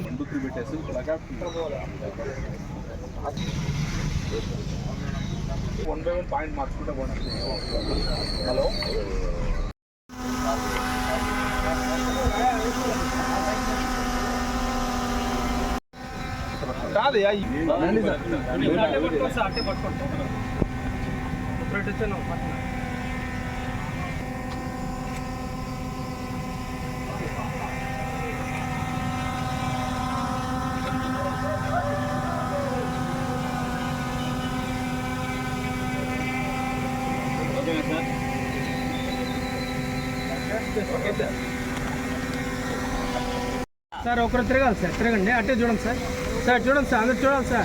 ముందుకు పెట్టేసి one by one point మార్చుకుంటే పోండి హలో కాదయ్యా సార్ ఒకరు తిరగాలి సార్. తిరగండి. అట్టే చూడండి సార్. సార్ చూడండి సార్. అందరు చూడాలి సార్.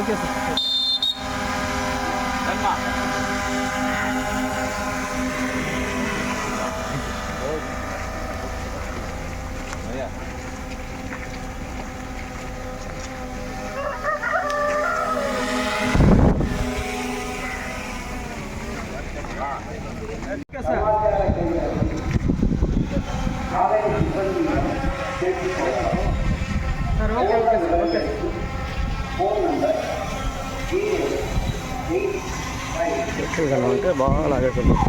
Okay sir. திருச்செங்கல்ல வந்துட்டு பாலாக சொல்லுவோம்.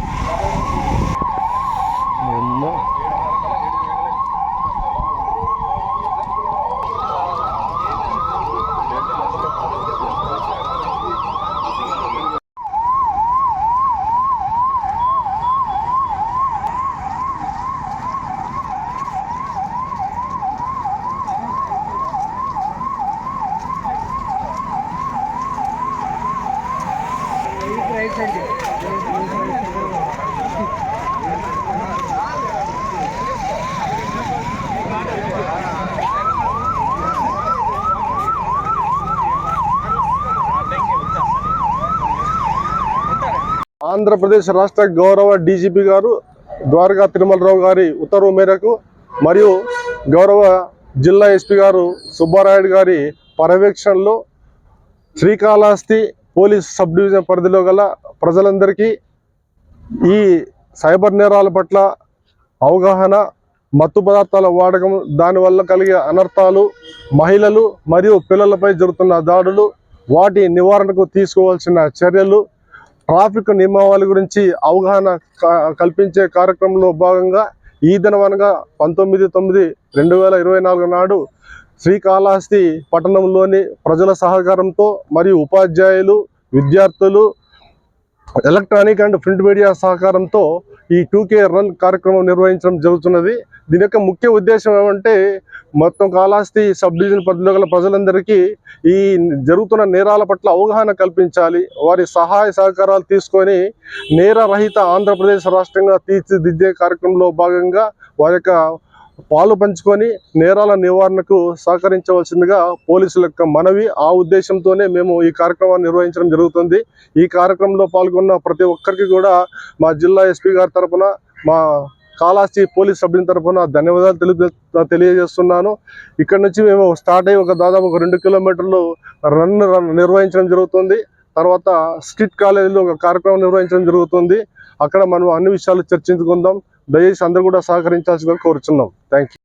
ఆంధ్రప్రదేశ్ రాష్ట్ర గౌరవ డీజీపీ గారు ద్వారకా తిరుమలరావు గారి ఉత్తర్వు మేరకు మరియు గౌరవ జిల్లా ఎస్పీ గారు సుబ్బారాయుడు గారి పర్యవేక్షణలో శ్రీకాళహస్తి పోలీస్ సబ్ డివిజన్ పరిధిలో గల ప్రజలందరికీ ఈ సైబర్ నేరాల పట్ల అవగాహన మత్తు పదార్థాల వాడకం దానివల్ల కలిగే అనర్థాలు మహిళలు మరియు పిల్లలపై జరుగుతున్న దాడులు వాటి నివారణకు తీసుకోవాల్సిన చర్యలు ట్రాఫిక్ నియమావళి గురించి అవగాహన క- కల్పించే కార్యక్రమంలో భాగంగా ఈ దినం అనగా పంతొమ్మిది తొమ్మిది రెండు వేల ఇరవై నాలుగు నాడు శ్రీకాళహస్తి పట్టణంలోని ప్రజల సహకారంతో మరియు ఉపాధ్యాయులు విద్యార్థులు ఎలక్ట్రానిక్ అండ్ ప్రింట్ మీడియా సహకారంతో ఈ టూకే రన్ కార్యక్రమం నిర్వహించడం జరుగుతున్నది. దీని యొక్క ముఖ్య ఉద్దేశం ఏమంటే మొత్తం కాళహస్తి సబ్ డివిజన్ పరిధిలో గల ప్రజలందరికీ ఈ జరుగుతున్న నేరాల పట్ల అవగాహన కల్పించాలి. వారి సహాయ సహకారాలు తీసుకొని నేరరహిత ఆంధ్రప్రదేశ్ రాష్ట్రంగా తీర్చిదిద్దే కార్యక్రమంలో భాగంగా వారి యొక్క పాలు పంచుకొని నేరాల నివారణకు సహకరించవలసిందిగా పోలీసుల యొక్క మనవి ఆ ఉద్దేశంతోనే మేము ఈ కార్యక్రమాన్ని నిర్వహించడం జరుగుతుంది. ఈ కార్యక్రమంలో పాల్గొన్న ప్రతి ఒక్కరికి కూడా మా జిల్లా ఎస్పీ గారి తరఫున మా కాళహస్తి పోలీస్ సభ్యుల తరఫున ధన్యవాదాలు తెలి తెలియజేస్తున్నాను. ఇక్కడ నుంచి మేము స్టార్ట్ అయ్యి ఒక దాదాపు ఒక రెండు కిలోమీటర్లు రన్ నిర్వహించడం జరుగుతుంది. తర్వాత స్కిట్ కాలేజీలో ఒక కార్యక్రమం నిర్వహించడం జరుగుతుంది. అక్కడ మనం అన్ని విషయాలు చర్చించుకుందాం. దయచేసి అందరూ కూడా సహకరించాల్సిందిగా కోరుచున్నాం. Thank you